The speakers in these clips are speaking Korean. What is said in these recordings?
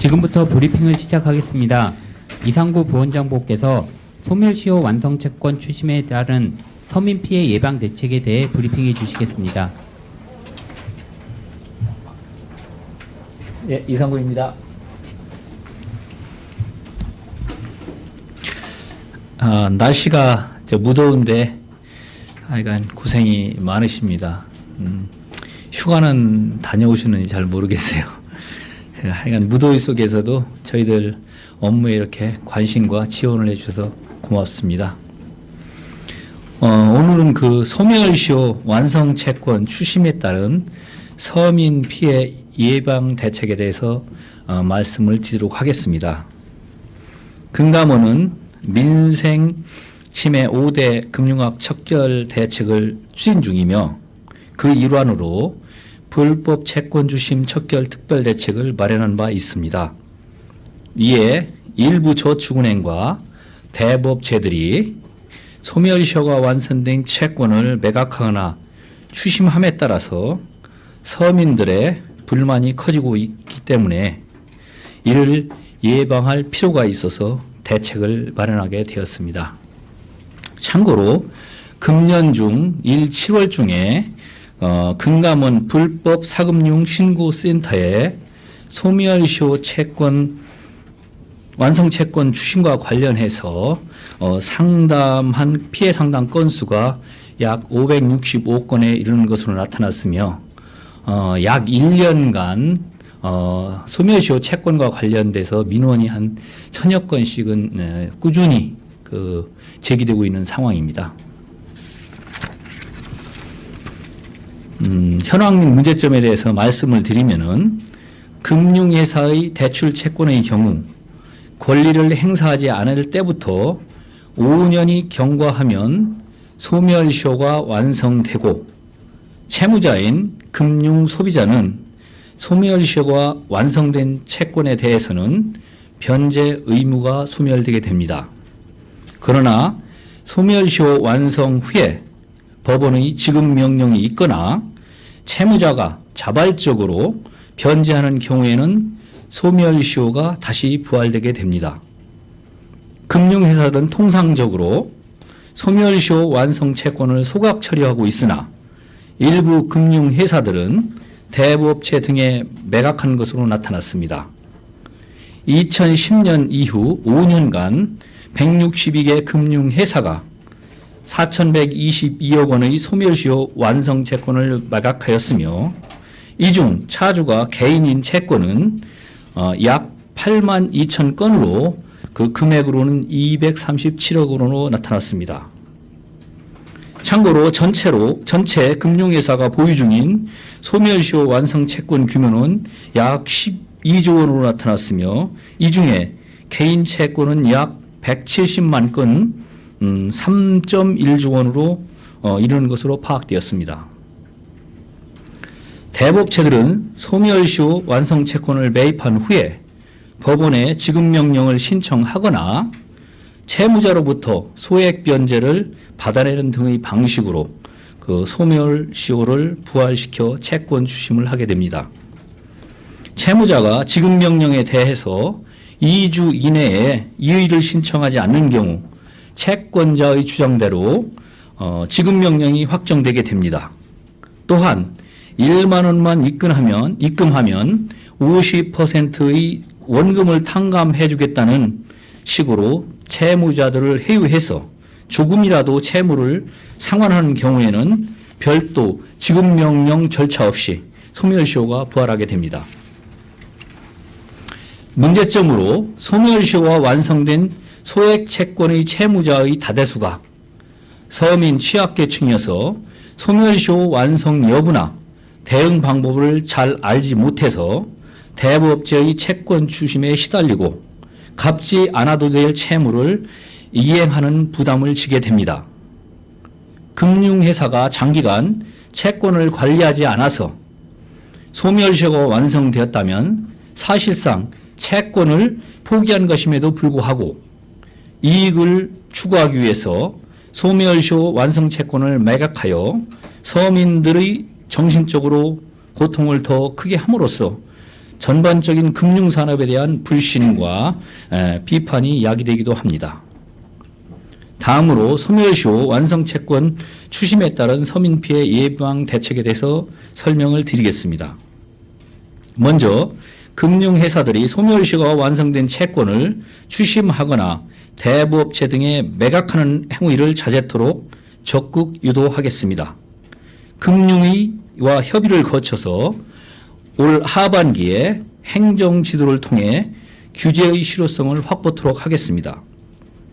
지금부터 브리핑을 시작하겠습니다. 이상구 부원장보께서 소멸시효 완성채권 추심에 따른 서민 피해 예방 대책에 대해 브리핑해 주시겠습니다. 예, 이상구입니다. 아, 날씨가 저 무더운데 하여간 고생이 많으십니다. 음, 휴가는 다녀오셨는지 잘 모르겠어요. 하여간 무더위 속에서도 저희들 업무에 이렇게 관심과 지원을 해주셔서 고맙습니다. 어, 오늘은 그 소멸시효 완성 채권 추심에 따른 서민 피해 예방 대책에 대해서 어, 말씀을 드리도록 하겠습니다. 금감원은 민생 침해 5대 금융학 척결 대책을 추진 중이며 그 일환으로 불법 채권 주심 척결 특별 대책을 마련한 바 있습니다. 이에 일부 저축은행과 대법체들이 소멸시효가 완성된 채권을 매각하거나 추심함에 따라서 서민들의 불만이 커지고 있기 때문에 이를 예방할 필요가 있어서 대책을 마련하게 되었습니다. 참고로 금년 중 1, 7월 중에 어, 금감원 불법 사금융 신고 센터에 소멸시효 채권 완성 채권 추심과 관련해서 어, 상담한 피해 상담 건수가 약 565건에 이르는 것으로 나타났으며 어, 약 1년간 어, 소멸시효 채권과 관련돼서 민원이 한 천여 건씩은 에, 꾸준히 그 제기되고 있는 상황입니다. 음, 현황 및 문제점에 대해서 말씀을 드리면은 금융회사의 대출 채권의 경우 권리를 행사하지 않을 때부터 5년이 경과하면 소멸시효가 완성되고 채무자인 금융 소비자는 소멸시효가 완성된 채권에 대해서는 변제 의무가 소멸되게 됩니다. 그러나 소멸시효 완성 후에 법원의 지급 명령이 있거나 채무자가 자발적으로 변제하는 경우에는 소멸시효가 다시 부활되게 됩니다. 금융회사들은 통상적으로 소멸시효 완성 채권을 소각 처리하고 있으나 일부 금융회사들은 대부업체 등에 매각한 것으로 나타났습니다. 2010년 이후 5년간 162개 금융회사가 4,122억 원의 소멸시효 완성 채권을 매각하였으며 이 중 차주가 개인인 채권은 어, 약 8만 2천 건으로 그 금액으로는 237억 원으로 나타났습니다. 참고로 전체로 전체 금융회사가 보유 중인 소멸시효 완성 채권 규모는 약 12조 원으로 나타났으며 이 중에 개인 채권은 약 170만 건, 음, 3.1조 원으로 어, 이르는 것으로 파악되었습니다. 대법체들은 소멸시효 완성 채권을 매입한 후에 법원에 지급 명령을 신청하거나 채무자로부터 소액 변제를 받아내는 등의 방식으로 그 소멸시효를 부활시켜 채권 추심을 하게 됩니다. 채무자가 지급 명령에 대해서 2주 이내에 이의를 신청하지 않는 경우 채권자의 주장대로 어, 지급 명령이 확정되게 됩니다. 또한 1만 원만 입금하면 입금하면 50%의 원금을 탕감해 주겠다는 식으로 채무자들을 해유해서 조금이라도 채무를 상환하는 경우에는 별도 지급 명령 절차 없이 소멸시효가 부활하게 됩니다. 문제점으로 소멸시효가 완성된 소액 채권의 채무자의 다대수가 서민 취약계층이어서 소멸시효 완성 여부나 대응 방법을 잘 알지 못해서 대부업체의 채권 추심에 시달리고 갚지 않아도 될 채무를 이행하는 부담을 지게 됩니다. 금융회사가 장기간 채권을 관리하지 않아서 소멸시효가 완성되었다면 사실상 채권을 포기한 것임에도 불구하고 이익을 추구하기 위해서 소멸시효 완성 채권을 매각하여 서민들의 정신적으로 고통을 더 크게 함으로써 전반적인 금융산업에 대한 불신과 에, 비판이 야기되기도 합니다. 다음으로 소멸시효 완성채권 추심에 따른 서민 피해 예방 대책에 대해서 설명을 드리겠습니다. 먼저 금융회사들이 소멸시효가 완성된 채권을 추심하거나 대부업체 등에 매각하는 행위를 자제토록 적극 유도하겠습니다. 금융위와 협의를 거쳐서 올 하반기에 행정 지도를 통해 규제의 실효성을 확보토록 하겠습니다.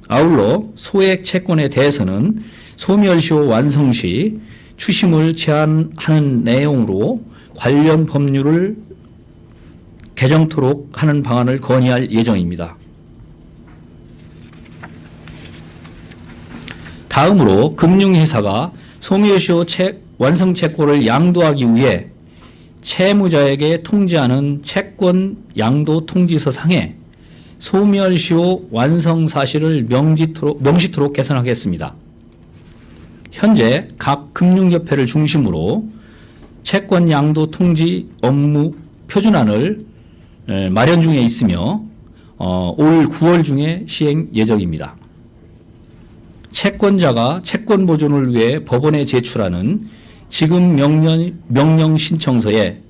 아울러 소액 채권에 대해서는 소멸시효 완성 시 추심을 제한하는 내용으로 관련 법률을 개정토록 하는 방안을 건의할 예정입니다. 다음으로 금융회사가 소멸시효 채, 완성 채권을 양도하기 위해 채무자에게 통지하는 채권 양도 통지서 상에 소멸시효 완성 사실을 명지토록, 명시토록 개선하겠습니다. 현재 각 금융협회를 중심으로 채권 양도 통지 업무 표준안을 에, 마련 중에 있으며 어, 올 9월 중에 시행 예정입니다. 채권자가 채권 보존을 위해 법원에 제출하는 지급 명령, 명령 신청서에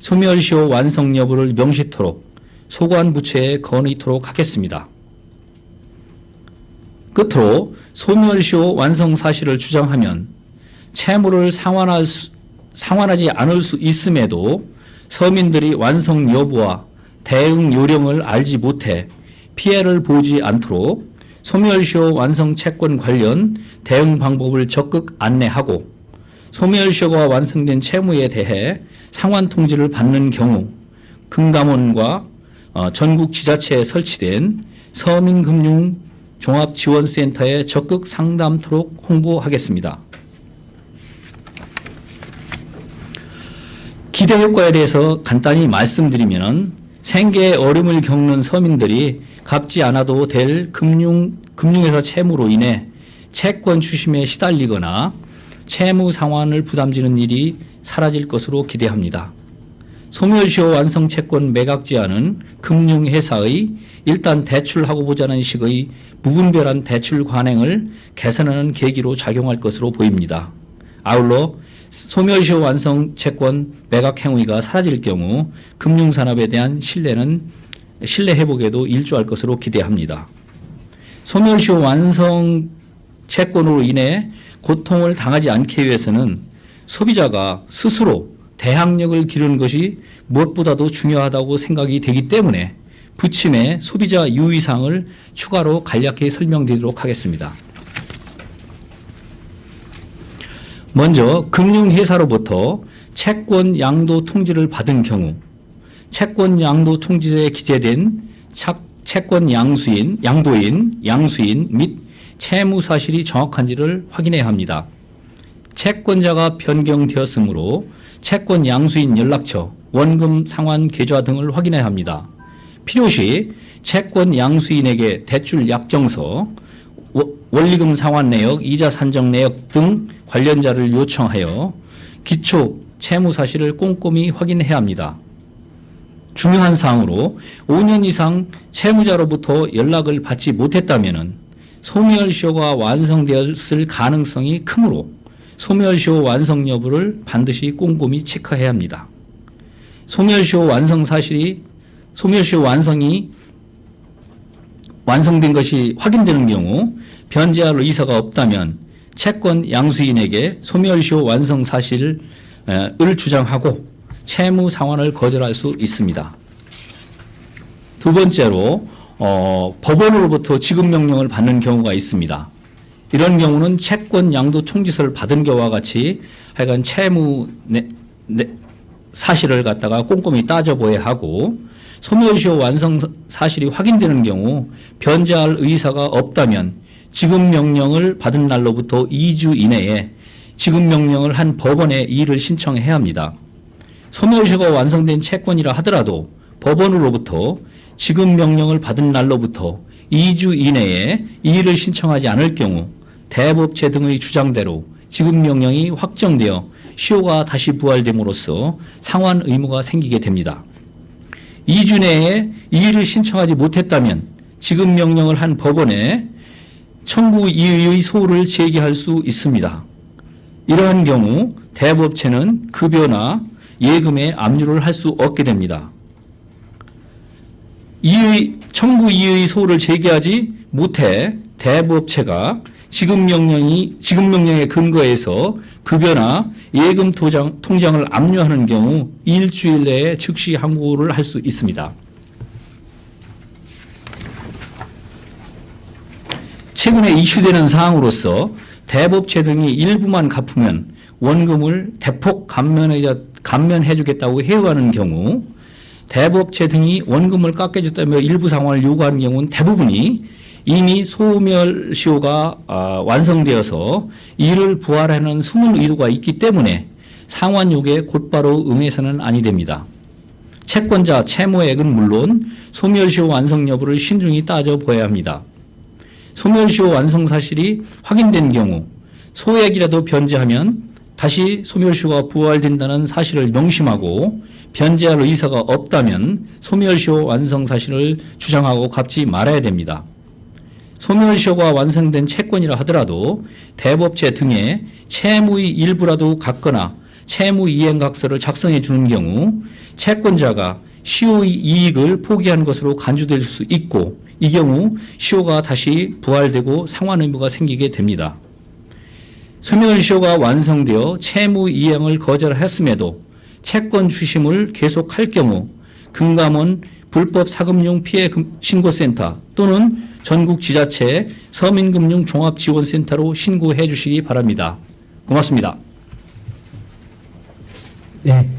소멸시효 완성 여부를 명시토록 소관 부처에 건의토록 하겠습니다. 끝으로 소멸시효 완성 사실을 주장하면 채무를 상환할 수, 상환하지 않을 수 있음에도 서민들이 완성 여부와 대응 요령을 알지 못해 피해를 보지 않도록 소멸시효 완성 채권 관련 대응 방법을 적극 안내하고 소멸시효가 완성된 채무에 대해 상환 통지를 받는 경우 금감원과 어, 전국 지자체에 설치된 서민금융 종합지원센터에 적극 상담토록 홍보하겠습니다. 기대 효과에 대해서 간단히 말씀드리면 생계에 어려움을 겪는 서민들이 갚지 않아도 될 금융, 금융회사 채무로 인해 채권 추심에 시달리거나 채무 상환을 부담지는 일이 사라질 것으로 기대합니다. 소멸시효 완성 채권 매각 제한은 금융회사의 일단 대출하고 보자는 식의 무분별한 대출 관행을 개선하는 계기로 작용할 것으로 보입니다. 아울러 소멸시효 완성 채권 매각 행위가 사라질 경우 금융산업에 대한 신뢰는 신뢰 회복에도 일조할 것으로 기대합니다. 소멸시효 완성 채권으로 인해 고통을 당하지 않기 위해서는 소비자가 스스로 대항력을 기르는 것이 무엇보다도 중요하다고 생각이 되기 때문에 부침의 소비자 유의사항을 추가로 간략히 설명드리도록 하겠습니다. 먼저 금융회사로부터 채권 양도 통지를 받은 경우 채권 양도 통지서에 기재된 착- 채권 양수인, 양도인, 양수인 및 채무 사실이 정확한지를 확인해야 합니다. 채권자가 변경되었으므로 채권 양수인 연락처, 원금 상환 계좌 등을 확인해야 합니다. 필요시 채권 양수인에게 대출 약정서, 워- 원리금 상환 내역, 이자 산정 내역 등 관련자를 요청하여 기초 채무 사실을 꼼꼼히 확인해야 합니다. 중요한 사항으로 5년 이상 채무자로부터 연락을 받지 못했다면 소멸시효가 완성되었을 가능성이 크므로 소멸시효 완성 여부를 반드시 꼼꼼히 체크해야 합니다. 소멸시효 완성 사실이 소멸시효 완성이 완성된 것이 확인되는 경우 변제할 의사가 없다면 채권 양수인에게 소멸시효 완성 사실을 주장하고 채무 상환을 거절할 수 있습니다. 두 번째로 어, 법원으로부터 지급 명령을 받는 경우가 있습니다. 이런 경우는 채권 양도 통지서를 받은 경우와 같이 하여간 채무 내, 내, 사실을 갖다가 꼼꼼히 따져보아야 하고 소멸시효 완성 사실이 확인되는 경우 변제할 의사가 없다면 지급 명령을 받은 날로부터 2주 이내에 지급 명령을 한 법원에 이의를 신청해야 합니다. 소멸시효가 완성된 채권이라 하더라도 법원으로부터 지급 명령을 받은 날로부터 2주 이내에 이의를 신청하지 않을 경우 대법체 등의 주장대로 지급 명령이 확정되어 시효가 다시 부활됨으로써 상환 의무가 생기게 됩니다. 2주 내에 이의를 신청하지 못했다면 지급 명령을 한 법원에 청구 이의의 소를 제기할 수 있습니다. 이러한 경우 대법체는 급여나 예금에 압류를 할 수 없게 됩니다. 이의 청구 이의 소를 제기하지 못해 대법체가 지급 명령이 지급 명령에 근거해서 급여나 예금 통장, 통장을 압류하는 경우 일주일 내에 즉시 항고를 할 수 있습니다. 최근에 이슈되는 사항으로서 대법체 등이 일부만 갚으면 원금을 대폭 감면해, 감면해주겠다고 해외하는 경우 대법체 등이 원금을 깎아줬다며 일부 상환을 요구하는 경우는 대부분이 이미 소멸시효가 아, 완성되어서 이를 부활하는 숨은 의도가 있기 때문에 상환 요구에 곧바로 응해서는 아니 됩니다. 채권자 채무액은 물론 소멸시효 완성 여부를 신중히 따져보아야 합니다. 소멸시효 완성 사실이 확인된 경우 소액이라도 변제하면 다시 소멸시효가 부활된다는 사실을 명심하고 변제할 의사가 없다면 소멸시효 완성 사실을 주장하고 갚지 말아야 됩니다. 소멸시효가 완성된 채권이라 하더라도 대법체 등에 채무의 일부라도 갖거나 채무 이행각서를 작성해 주는 경우 채권자가 시효의 이익을 포기한 것으로 간주될 수 있고 이 경우 시효가 다시 부활되고 상환 의무가 생기게 됩니다. 소멸시효가 완성되어 채무 이행을 거절했음에도 채권 주심을 계속할 경우 금감원 불법 사금융 피해 금- 신고센터 또는 전국 지자체 서민금융 종합지원센터로 신고해 주시기 바랍니다. 고맙습니다. 네,